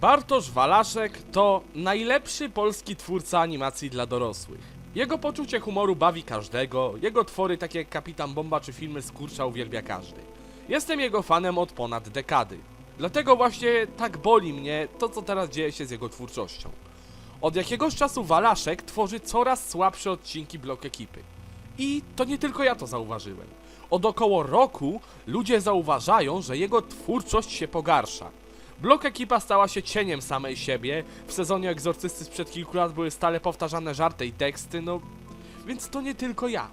Bartosz Walaszek to najlepszy polski twórca animacji dla dorosłych. Jego poczucie humoru bawi każdego, jego twory takie jak Kapitan Bomba czy filmy z kurcza uwielbia każdy. Jestem jego fanem od ponad dekady. Dlatego właśnie tak boli mnie to, co teraz dzieje się z jego twórczością. Od jakiegoś czasu Walaszek tworzy coraz słabsze odcinki blok ekipy. I to nie tylko ja to zauważyłem. Od około roku ludzie zauważają, że jego twórczość się pogarsza. Blok ekipa stała się cieniem samej siebie. W sezonie Egzorcysty sprzed kilku lat były stale powtarzane żarty i teksty, no więc to nie tylko ja.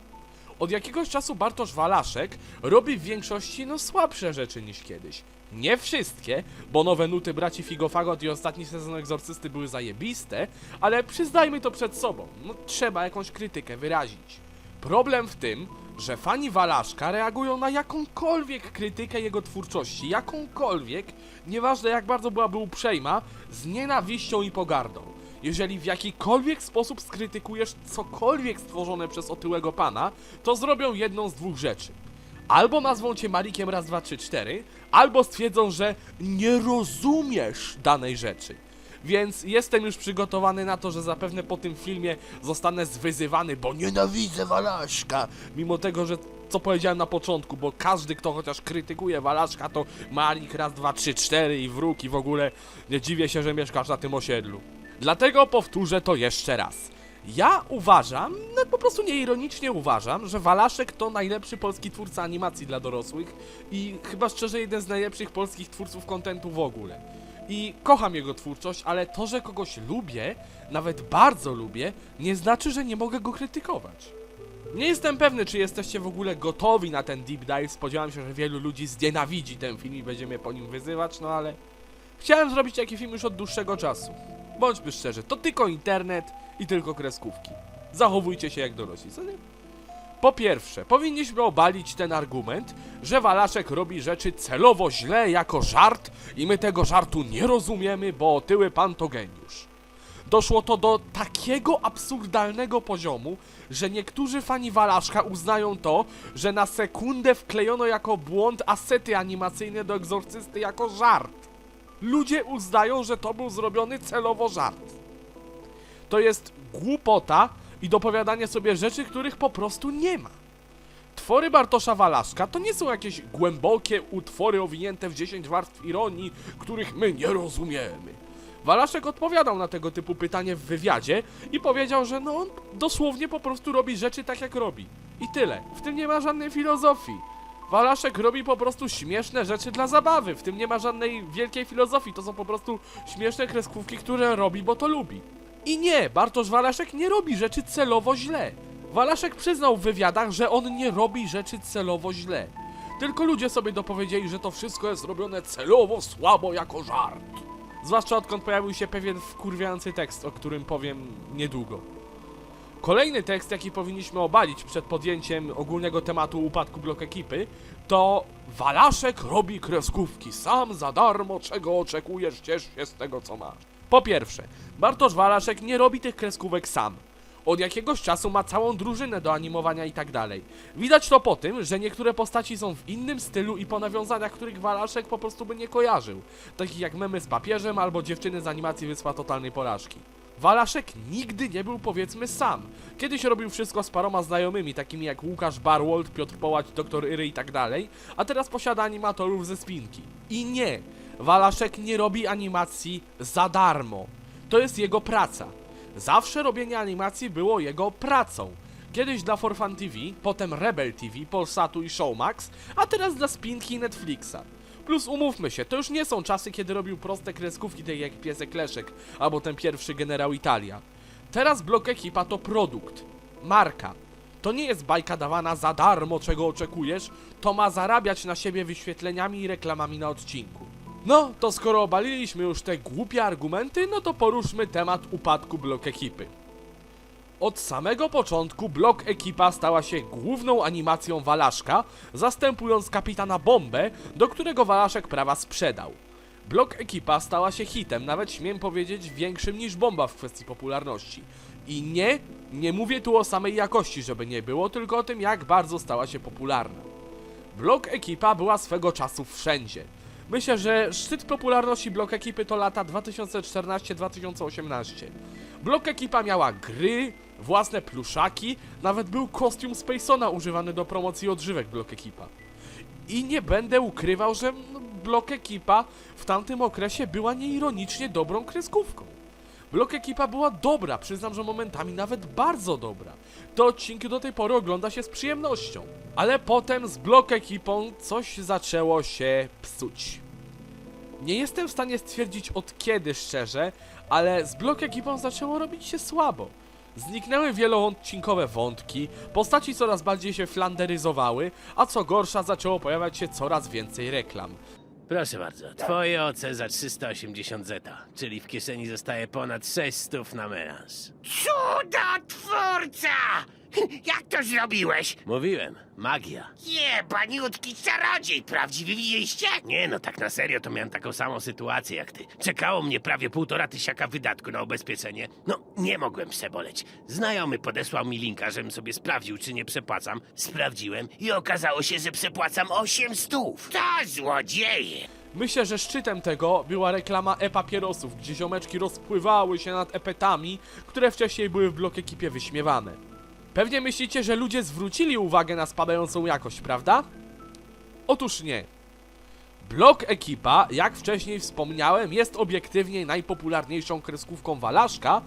Od jakiegoś czasu Bartosz Walaszek robi w większości no słabsze rzeczy niż kiedyś. Nie wszystkie, bo nowe nuty braci Figofagot i ostatni sezon Egzorcysty były zajebiste, ale przyznajmy to przed sobą, no trzeba jakąś krytykę wyrazić. Problem w tym, że fani Walaszka reagują na jakąkolwiek krytykę jego twórczości, jakąkolwiek, nieważne jak bardzo byłaby uprzejma, z nienawiścią i pogardą. Jeżeli w jakikolwiek sposób skrytykujesz cokolwiek stworzone przez otyłego pana, to zrobią jedną z dwóch rzeczy. Albo nazwą cię Marikiem raz, dwa, trzy, cztery, albo stwierdzą, że nie rozumiesz danej rzeczy. Więc jestem już przygotowany na to, że zapewne po tym filmie zostanę zwyzywany, bo nienawidzę Walaszka. Mimo tego, że co powiedziałem na początku, bo każdy, kto chociaż krytykuje Walaszka, to Marik raz, dwa, trzy, cztery i wróg i w ogóle nie dziwię się, że mieszkasz na tym osiedlu. Dlatego powtórzę to jeszcze raz. Ja uważam, no po prostu nieironicznie uważam, że Walaszek to najlepszy polski twórca animacji dla dorosłych i chyba szczerze jeden z najlepszych polskich twórców kontentu w ogóle. I kocham jego twórczość, ale to, że kogoś lubię, nawet bardzo lubię, nie znaczy, że nie mogę go krytykować. Nie jestem pewny, czy jesteście w ogóle gotowi na ten deep dive. Spodziewałem się, że wielu ludzi znienawidzi ten film i będzie mnie po nim wyzywać, no ale chciałem zrobić taki film już od dłuższego czasu. Bądźmy szczerzy, to tylko internet i tylko kreskówki. Zachowujcie się jak dorośli, co nie? Po pierwsze, powinniśmy obalić ten argument, że Walaszek robi rzeczy celowo źle jako żart i my tego żartu nie rozumiemy, bo otyły pan to geniusz. Doszło to do takiego absurdalnego poziomu, że niektórzy fani Walaszka uznają to, że na sekundę wklejono jako błąd asety animacyjne do egzorcysty jako żart. Ludzie uznają, że to był zrobiony celowo żart. To jest głupota i dopowiadanie sobie rzeczy, których po prostu nie ma. Twory Bartosza Walaszka to nie są jakieś głębokie utwory owinięte w 10 warstw ironii, których my nie rozumiemy. Walaszek odpowiadał na tego typu pytanie w wywiadzie i powiedział, że no on dosłownie po prostu robi rzeczy tak jak robi. I tyle. W tym nie ma żadnej filozofii. Walaszek robi po prostu śmieszne rzeczy dla zabawy. W tym nie ma żadnej wielkiej filozofii. To są po prostu śmieszne kreskówki, które robi, bo to lubi. I nie, Bartosz Walaszek nie robi rzeczy celowo źle. Walaszek przyznał w wywiadach, że on nie robi rzeczy celowo źle. Tylko ludzie sobie dopowiedzieli, że to wszystko jest robione celowo słabo jako żart. Zwłaszcza odkąd pojawił się pewien wkurwiający tekst, o którym powiem niedługo. Kolejny tekst, jaki powinniśmy obalić przed podjęciem ogólnego tematu upadku blok ekipy, to Walaszek robi kreskówki sam za darmo, czego oczekujesz, ciesz się z tego co masz. Po pierwsze, Bartosz Walaszek nie robi tych kreskówek sam. Od jakiegoś czasu ma całą drużynę do animowania i tak dalej. Widać to po tym, że niektóre postaci są w innym stylu i po nawiązaniach, których Walaszek po prostu by nie kojarzył. Takich jak memy z papieżem albo dziewczyny z animacji Wyspa Totalnej Porażki. Walaszek nigdy nie był powiedzmy sam. Kiedyś robił wszystko z paroma znajomymi, takimi jak Łukasz Barwold, Piotr Połać, Dr. Iry i tak dalej, a teraz posiada animatorów ze spinki. I nie, Walaszek nie robi animacji za darmo. To jest jego praca. Zawsze robienie animacji było jego pracą. Kiedyś dla Forfan TV, potem Rebel TV, Polsatu i Showmax, a teraz dla Spinki i Netflixa. Plus umówmy się, to już nie są czasy, kiedy robił proste kreskówki, takie jak Piesek Leszek, albo ten pierwszy Generał Italia. Teraz Blok Ekipa to produkt, marka. To nie jest bajka dawana za darmo, czego oczekujesz, to ma zarabiać na siebie wyświetleniami i reklamami na odcinku. No, to skoro obaliliśmy już te głupie argumenty, no to poruszmy temat upadku Blok Ekipy. Od samego początku Blok Ekipa stała się główną animacją Walaszka, zastępując kapitana Bombę, do którego Walaszek prawa sprzedał. Blok Ekipa stała się hitem, nawet śmiem powiedzieć większym niż Bomba w kwestii popularności. I nie, nie mówię tu o samej jakości, żeby nie było, tylko o tym jak bardzo stała się popularna. Blok Ekipa była swego czasu wszędzie. Myślę, że szczyt popularności Blok Ekipy to lata 2014-2018. Blok Ekipa miała gry, własne pluszaki, nawet był kostium Spacona używany do promocji odżywek Blok Ekipa. I nie będę ukrywał, że Blok Ekipa w tamtym okresie była nieironicznie dobrą kreskówką. Blok Ekipa była dobra, przyznam, że momentami nawet bardzo dobra. Te odcinki do tej pory ogląda się z przyjemnością. Ale potem z Blok Ekipą coś zaczęło się psuć. Nie jestem w stanie stwierdzić od kiedy szczerze, ale z Blok Ekipą zaczęło robić się słabo. Zniknęły wieloodcinkowe wątki, postaci coraz bardziej się flanderyzowały, a co gorsza zaczęło pojawiać się coraz więcej reklam. Proszę bardzo, twoje OC za 380 zeta, czyli w kieszeni zostaje ponad 600 na melanż. Cudotwórca! Jak to zrobiłeś? Mówiłem, magia. Jebaniutki czarodziej, prawdziwy widzieliście? Nie no, tak na serio to miałem taką samą sytuację jak ty. Czekało mnie prawie półtora tysiaka wydatku na ubezpieczenie. No, nie mogłem przeboleć. Znajomy podesłał mi linka, żebym sobie sprawdził, czy nie przepłacam. Sprawdziłem i okazało się, że przepłacam 8 stów. To złodzieje! Myślę, że szczytem tego była reklama e-papierosów, gdzie ziomeczki rozpływały się nad epetami, które wcześniej były w blok ekipie wyśmiewane. Pewnie myślicie, że ludzie zwrócili uwagę na spadającą jakość, prawda? Otóż nie. Blok Ekipa, jak wcześniej wspomniałem, jest obiektywnie najpopularniejszą kreskówką Walaszka,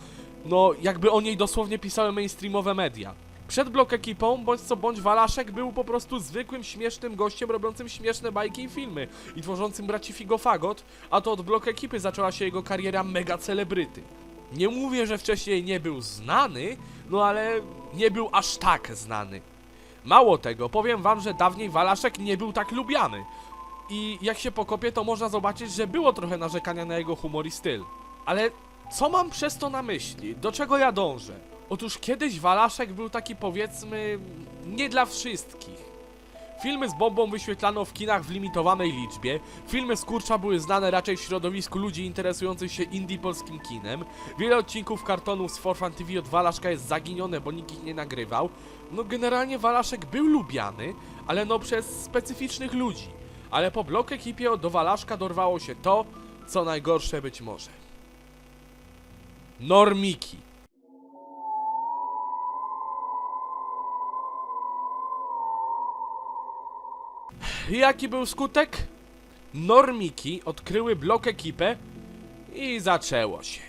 no jakby o niej dosłownie pisały mainstreamowe media. Przed Blok Ekipą, bądź co bądź Walaszek był po prostu zwykłym, śmiesznym gościem robiącym śmieszne bajki i filmy i tworzącym braci Figo Fagot, a to od Blok Ekipy zaczęła się jego kariera mega celebryty. Nie mówię, że wcześniej nie był znany, no ale nie był aż tak znany. Mało tego, powiem wam, że dawniej Walaszek nie był tak lubiany. I jak się pokopie, to można zobaczyć, że było trochę narzekania na jego humor i styl. Ale co mam przez to na myśli? Do czego ja dążę? Otóż kiedyś Walaszek był taki powiedzmy nie dla wszystkich. Filmy z bombą wyświetlano w kinach w limitowanej liczbie. Filmy z kurcza były znane raczej w środowisku ludzi interesujących się indie polskim kinem. Wiele odcinków kartonów z Forfan TV od Walaszka jest zaginione, bo nikt ich nie nagrywał. No generalnie Walaszek był lubiany, ale no przez specyficznych ludzi. Ale po blok ekipie do Walaszka dorwało się to, co najgorsze być może. Normiki. Jaki był skutek? Normiki odkryły blok ekipę i zaczęło się.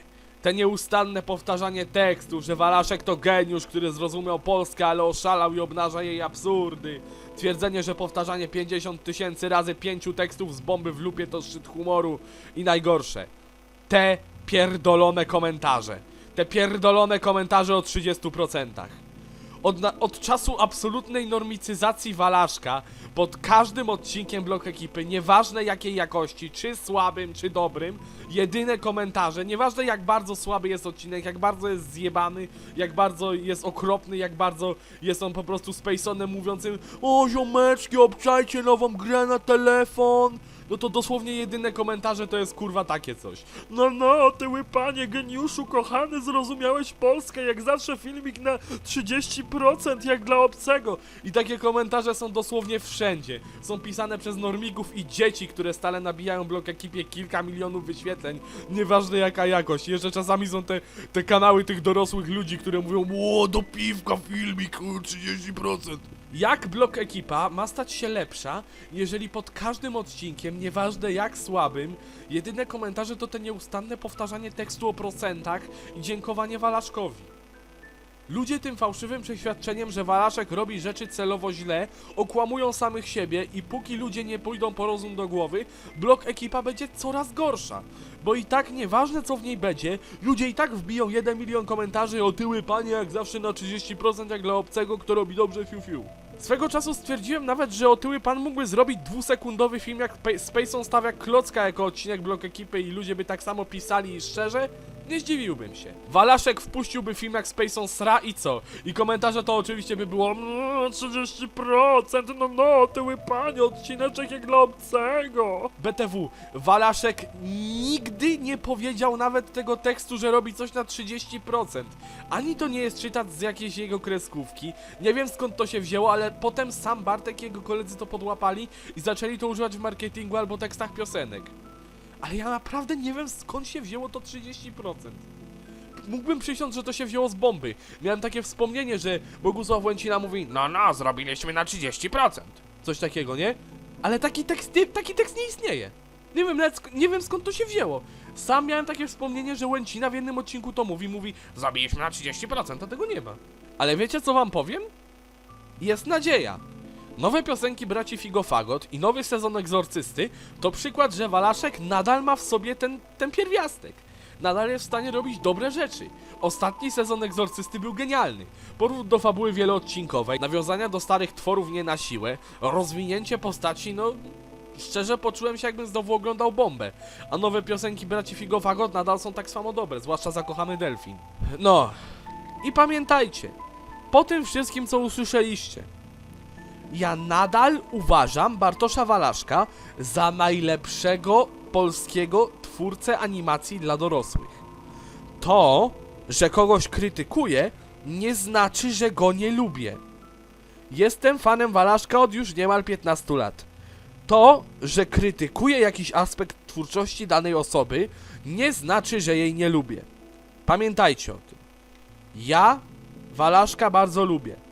Te nieustanne powtarzanie tekstu, że Walaszek to geniusz, który zrozumiał Polskę, ale oszalał i obnaża jej absurdy. Twierdzenie, że powtarzanie 50 tysięcy razy pięciu tekstów z bomby w lupie to szczyt humoru. I najgorsze, te pierdolone komentarze. Te pierdolone komentarze o 30%. Od, od czasu absolutnej normicyzacji Walaszka pod każdym odcinkiem blok ekipy, nieważne jakiej jakości, czy słabym, czy dobrym, jedyne komentarze, nieważne jak bardzo słaby jest odcinek, jak bardzo jest zjebany, jak bardzo jest okropny, jak bardzo jest on po prostu spaceonem mówiącym O ziomeczki, obczajcie nową grę na telefon, no to dosłownie jedyne komentarze to jest kurwa takie coś. No no, ty panie geniuszu kochany, zrozumiałeś Polskę, jak zawsze filmik na 30% jak dla obcego. I takie komentarze są dosłownie wszędzie. Są pisane przez normików i dzieci, które stale nabijają blok ekipie kilka milionów wyświetleń. Nieważne jaka jakość. Jeszcze czasami są te, te kanały tych dorosłych ludzi, które mówią o do piwka filmik, o, 30%. Jak blok ekipa ma stać się lepsza, jeżeli pod każdym odcinkiem, nieważne jak słabym, jedyne komentarze to te nieustanne powtarzanie tekstu o procentach i dziękowanie Walaszkowi. Ludzie tym fałszywym przeświadczeniem, że Walaszek robi rzeczy celowo źle, okłamują samych siebie i póki ludzie nie pójdą po rozum do głowy, blok ekipa będzie coraz gorsza. Bo i tak nieważne co w niej będzie, ludzie i tak wbiją 1 milion komentarzy o tyły panie jak zawsze na 30% jak dla obcego, kto robi dobrze fiu fiu. Swego czasu stwierdziłem nawet, że otyły pan mógłby zrobić dwusekundowy film jak Pe- Spaceon stawia klocka jako odcinek blok ekipy i ludzie by tak samo pisali i szczerze? Nie zdziwiłbym się. Walaszek wpuściłby film jak Space on Sra i co? I komentarze to oczywiście by było "Mm, 30%, no no, tyły panie, odcineczek jak dla obcego. BTW, Walaszek nigdy nie powiedział nawet tego tekstu, że robi coś na 30%. Ani to nie jest czytat z jakiejś jego kreskówki. Nie wiem skąd to się wzięło, ale potem sam Bartek i jego koledzy to podłapali i zaczęli to używać w marketingu albo tekstach piosenek. Ale ja naprawdę nie wiem skąd się wzięło to 30%. Mógłbym przysiąc, że to się wzięło z bomby. Miałem takie wspomnienie, że Bogusław Łęcina mówi No, no, zrobiliśmy na 30%. Coś takiego, nie? Ale taki tekst, nie, taki tekst nie istnieje. Nie wiem, nie wiem skąd to się wzięło. Sam miałem takie wspomnienie, że Łęcina w jednym odcinku to mówi, mówi Zrobiliśmy na 30%, a tego nie ma. Ale wiecie co wam powiem? Jest nadzieja. Nowe piosenki braci Figofagot i nowy sezon Egzorcysty to przykład, że Walaszek nadal ma w sobie ten, ten pierwiastek. Nadal jest w stanie robić dobre rzeczy. Ostatni sezon Egzorcysty był genialny. Powrót do fabuły wieloodcinkowej, nawiązania do starych tworów nie na siłę, rozwinięcie postaci, no... Szczerze poczułem się jakbym znowu oglądał bombę. A nowe piosenki braci Figofagot nadal są tak samo dobre, zwłaszcza zakochany delfin. No... I pamiętajcie, po tym wszystkim co usłyszeliście, ja nadal uważam Bartosza Walaszka za najlepszego polskiego twórcę animacji dla dorosłych. To, że kogoś krytykuję, nie znaczy, że go nie lubię. Jestem fanem Walaszka od już niemal 15 lat. To, że krytykuję jakiś aspekt twórczości danej osoby, nie znaczy, że jej nie lubię. Pamiętajcie o tym. Ja Walaszka bardzo lubię.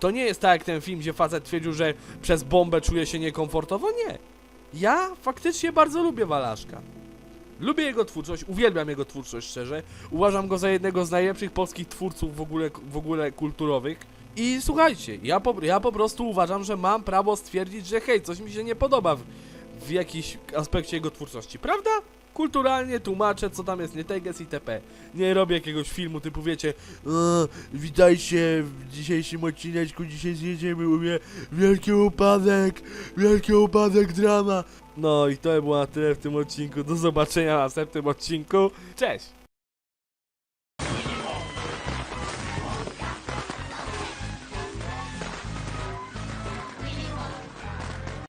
To nie jest tak jak ten film, gdzie facet twierdził, że przez bombę czuje się niekomfortowo. Nie. Ja faktycznie bardzo lubię Walaszka. Lubię jego twórczość, uwielbiam jego twórczość szczerze. Uważam go za jednego z najlepszych polskich twórców w ogóle, w ogóle kulturowych. I słuchajcie, ja po, ja po prostu uważam, że mam prawo stwierdzić, że hej, coś mi się nie podoba w, w jakimś aspekcie jego twórczości, prawda? Kulturalnie tłumaczę, co tam jest nie teges itp. Nie robię jakiegoś filmu typu, wiecie, "O, witajcie w dzisiejszym odcineczku, dzisiaj zjedziemy u mnie wielki upadek, wielki upadek drama. No i to było na tyle w tym odcinku, do zobaczenia w następnym odcinku, cześć!